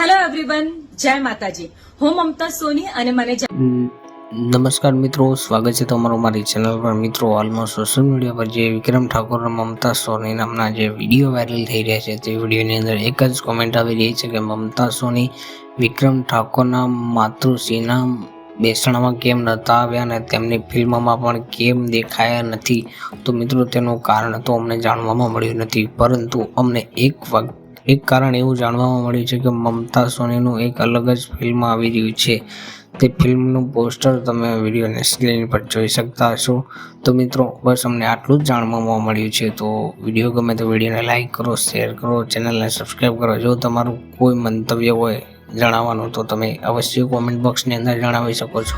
Hello everyone જય માતાજી. હું મમતા સોની અને મને નમસ્કાર મિત્રો. સ્વાગત છે તમારું મારી ચેનલ પર. મિત્રો, હાલમાં સોશિયલ મીડિયા પર જે વિક્રમ ઠાકોર મમતા સોની નામના જે વીડિયો વાયરલ થઈ રહ્યા છે, તે વિડીયોની અંદર એક જ કોમેન્ટ આવી રહી છે કે મમતા સોની વિક્રમ ઠાકોરના માતૃશ્રીના બેસણામાં કેમ નહોતા આવ્યા અને તેમની ફિલ્મમાં પણ કેમ દેખાયા નથી? તો મિત્રો, તેનું કારણ તો અમને જાણવામાં મળ્યું નથી. પરંતુ અમને એક વખત એક કારણ એવું જાણવામાં મળ્યું છે કે મમતા સોનીનું એક અલગ જ ફિલ્મ આવી રહ્યું છે. તે ફિલ્મનું પોસ્ટર તમે વિડીયોને સ્ક્રીન પર જોઈ શકતા હશો. તો મિત્રો, બસ અમને આટલું જ જાણવામાં મળ્યું છે. તો વીડિયો ગમે તો વિડીયોને લાઇક કરો શેર કરો ચેનલને સબસ્ક્રાઈબ કરો. જો તમારું કોઈ મંતવ્ય હોય જણાવવાનું, તો તમે અવશ્ય કોમેન્ટ બોક્સની અંદર જણાવી શકો છો.